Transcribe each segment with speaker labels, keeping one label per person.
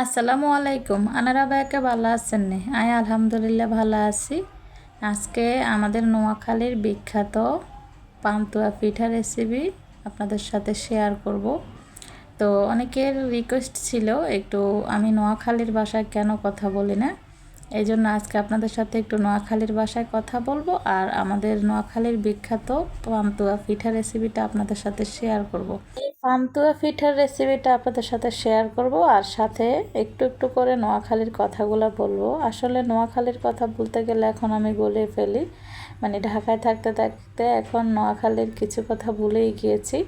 Speaker 1: আসসালামু আলাইকুম। আনারা ভাইকে ভালো আছেন নে? আমি আলহামদুলিল্লাহ ভালো আছি। আজকে আমাদের নোয়াখালীর বিখ্যাত পান্তুয়া পিঠা রেসিপি আপনাদের সাথে শেয়ার করব। তো অনেকের রিকোয়েস্ট ছিল একটু আমি নোয়াখালীর ভাষায় কেন কথা বলি না? এই জন্য আজকে আপনাদের সাথে একটু নোয়াখালীর ভাষায় কথা বলব আর আমাদের নোয়াখালীর বিখ্যাত পান্তুয়া পিঠা রেসিপিটা আপনাদের সাথে শেয়ার করব। এই পান্তুয়া পিঠার রেসিপিটা আপনাদের সাথে শেয়ার করব আর সাথে একটু একটু করে নোয়াখালীর কথাগুলো বলব আসলে নোয়াখালীর কথা বলতে গেলে এখন আমি বলে ফেলি মানে ঢাকায় থাকতে থাকতে এখন নোয়াখালীর কিছু কথা ভুলেই গিয়েছি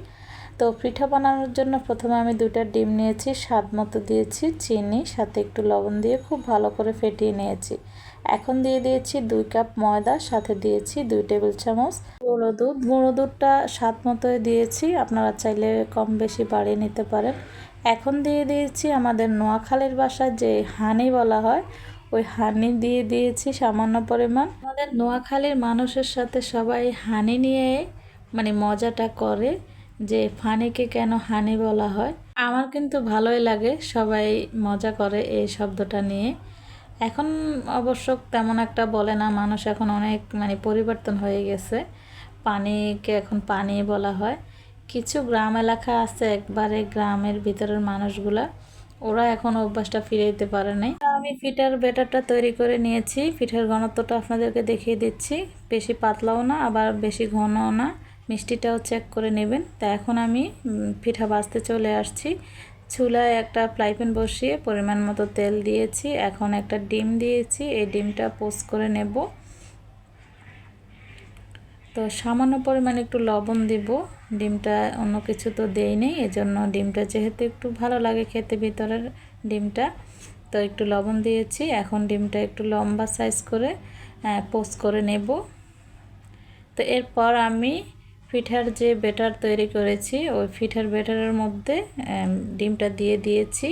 Speaker 1: তো পিঠা বানানোর জন্য প্রথমে আমি দুটা ডিম নিয়েছি, স্বাদ মতো দিয়েছি, চিনি, সাথে একটু লবণ দিয়ে খুব ভালো করে ফেটিয়ে নিয়েছি। এখন দিয়ে দিয়েছি দুই কাপ ময়দা, সাথে দিয়েছি দুই টেবিল চামচ গুঁড়ো দুধ। গুঁড়ো দুধটা স্বাদ মতোই দিয়েছি, আপনারা চাইলে কম বেশি বাড়িয়ে নিতে পারেন। এখন দিয়ে দিয়েছি আমাদের নোয়াখালীর বাসায় যে হানি বলা হয়, ওই হানি দিয়ে দিয়েছি সামান্য পরিমাণ। আমাদের নোয়াখালীর মানুষের সাথে সবাই হানি নিয়ে মানে মজাটা করে। যে ফানিকে কেন হানি বলা হয়। আমার কিন্তু ভালোই লাগে, সবাই মজা করে এই শব্দটা নিয়ে। এখন অবশ্য তেমন একটা বলে না, মানুষ এখন অনেক মানে পরিবর্তন হয়ে গেছে। পানিকে এখন পানি বলা হয়। কিছু গ্রাম এলাকা আছে, একবারে গ্রামের ভিতরের মানুষগুলা, ওরা এখন অভ্যাসটা ফিরে দিতে পারে নাই। আমি ফিটার বেটারটা তৈরি করে নিয়েছি। পিঠার ঘনত্বটা আপনাদেরকে দেখিয়ে দিচ্ছি। বেশি পাতলাও না, আবার বেশি ঘনও না। মিষ্টিটাও চেক করে নেবেন। তা এখন আমি পিঠা বাজতে চলে আসছি। চুলায় একটা ফ্রাইপ্যান বসিয়ে পরিমাণ মতো তেল দিয়েছি। এখন একটা ডিম দিয়েছি। এই ডিমটা পোস্ট করে নেব। তো সামান্য পরিমাণে একটু লবণ দিব। ডিমটা অন্য কিছু তো দেই নেই, এজন্য ডিমটা যেহেতু একটু ভালো লাগে খেতে ভিতরের ডিমটা, তো একটু লবণ দিয়েছি। এখন ডিমটা একটু লম্বা সাইজ করে পোস্ট করে নেব। তো এরপর আমি পিঠার যে বেটার তৈরি করেছি, ওই পিঠার বেটারের মধ্যে ডিমটা দিয়ে দিয়েছি।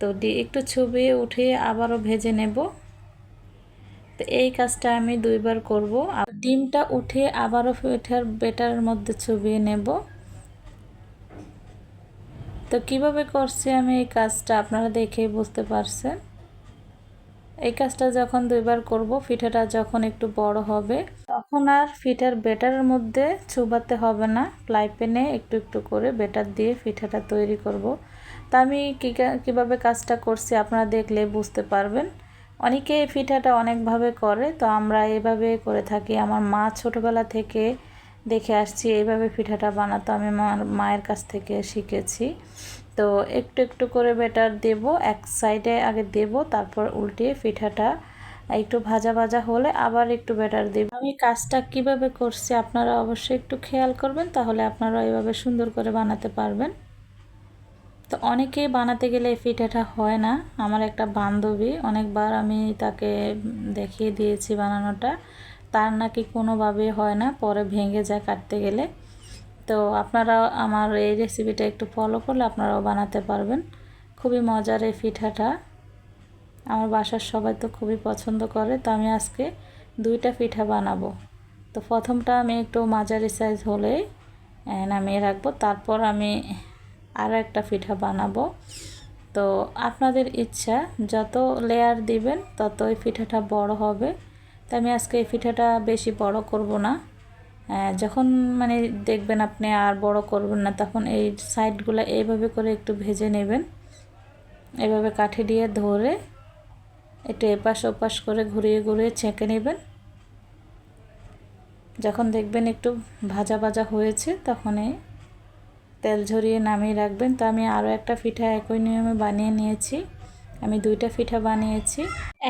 Speaker 1: তো একটু ছবিয়ে উঠিয়ে আবারও ভেজে নেব। তো এই কাজটা আমি দুইবার করব। ডিমটা উঠে আবারও পিঠার বেটারের মধ্যে ছবিয়ে নেব। তো কীভাবে করছি আমি এই কাজটা আপনারা দেখেই বুঝতে পারছেন। এই কাজটা যখন দুইবার করব পিঠাটা যখন একটু বড় হবে তখন আর পিঠার বেটারের মধ্যে চুবাতে হবে না। ফ্লাই প্যানে একটু একটু করে বেটার দিয়ে পিঠাটা তৈরি করব। তা আমি কীভাবে কাজটা করছি আপনারা দেখলে বুঝতে পারবেন। অনেকে এই পিঠাটা অনেকভাবে করে, তো আমরা এভাবে করে থাকি। আমার মা ছোটোবেলা থেকে দেখে আসছি এইভাবে পিঠাটা বানাতো। আমি মায়ের কাছ থেকে শিখেছি। তো একটু একটু করে বেটার দেব, এক সাইডে আগে দেব, তারপর উল্টিয়ে পিঠাটা একটু ভাজা ভাজা হলে আবার একটু বেটার দেব। আমি কাজটা কীভাবে করছি আপনারা অবশ্যই একটু খেয়াল করবেন, তাহলে আপনারা এইভাবে সুন্দর করে বানাতে পারবেন। তো অনেকেই বানাতে গেলে এই পিঠাটা হয় না। আমার একটা বান্ধবী, অনেকবার আমি তাকে দেখিয়ে দিয়েছি বানানোটা। তার নাকি কোনোভাবে হয় না, পরে ভেঙে যায় কাটতে গেলে। তো আপনারা আমার এই রেসিপিটা একটু ফলো করলে আপনারাও বানাতে পারবেন। খুবই মজার এই পিঠাটা। আমার বাসার সবাই তো খুবই পছন্দ করে, তো আমি আজকে দুইটা পিঠা বানাবো। তো প্রথমটা আমি একটু মাঝারি সাইজ হলে নামিয়ে রাখব। তারপর আমি আরও একটা পিঠা বানাবো। তো আপনাদের ইচ্ছা, যত লেয়ার দিবেন তত এই পিঠাটা বড় হবে। তো আমি আজকে এই পিঠাটা বেশি বড় করব না। যখন মানে দেখবেন আপনি আর বড় করবেন না, তখন এই সাইডগুলো এইভাবে করে একটু ভেজে নেবেন। এভাবে কাঠি দিয়ে ধরে একটু এপাশ ওপাশ করে ঘুরিয়ে ঘুরিয়ে ছেঁকে নেবেন। যখন দেখবেন একটু ভাজা ভাজা হয়েছে, তখনই তেল ঝরিয়ে নামিয়ে রাখবেন। তো আমি আরও একটা পিঠা একই নিয়মে বানিয়ে নিয়েছি। আমি দুইটা পিঠা বানিয়েছি।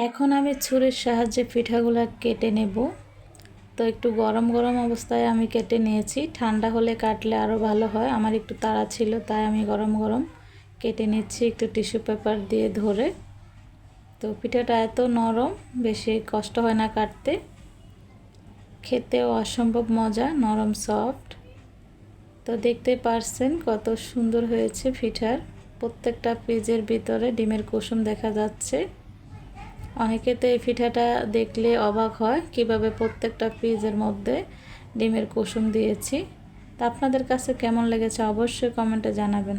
Speaker 1: এখন আমি ছুরির সাহায্যে পিঠাগুলো কেটে নেব। তো একটু গরম গরম অবস্থায় আমি কেটে নিয়েছি। ঠান্ডা হলে কাটলে আরও ভালো হয়। আমার একটু তাড়া ছিল, তাই আমি গরম গরম কেটে নিচ্ছি। একটু টিস্যু পেপার দিয়ে ধরে তো পিঠাটা এত নরম, বেশি কষ্ট হয় না কাটতে। খেতেও অসম্ভব মজা, নরম সফট তো দেখতে পারছেন কত সুন্দর হয়েছে পিঠার। প্রত্যেকটা পেজের ভিতরে ডিমের কুসুম দেখা যাচ্ছে। অনেকে তো এই পিঠাটা দেখলে অবাক হয়, কীভাবে প্রত্যেকটা পিজের মধ্যে ডিমের কুসুম দিয়েছি। তা আপনাদের কাছে কেমন লেগেছে অবশ্যই কমেন্টে জানাবেন।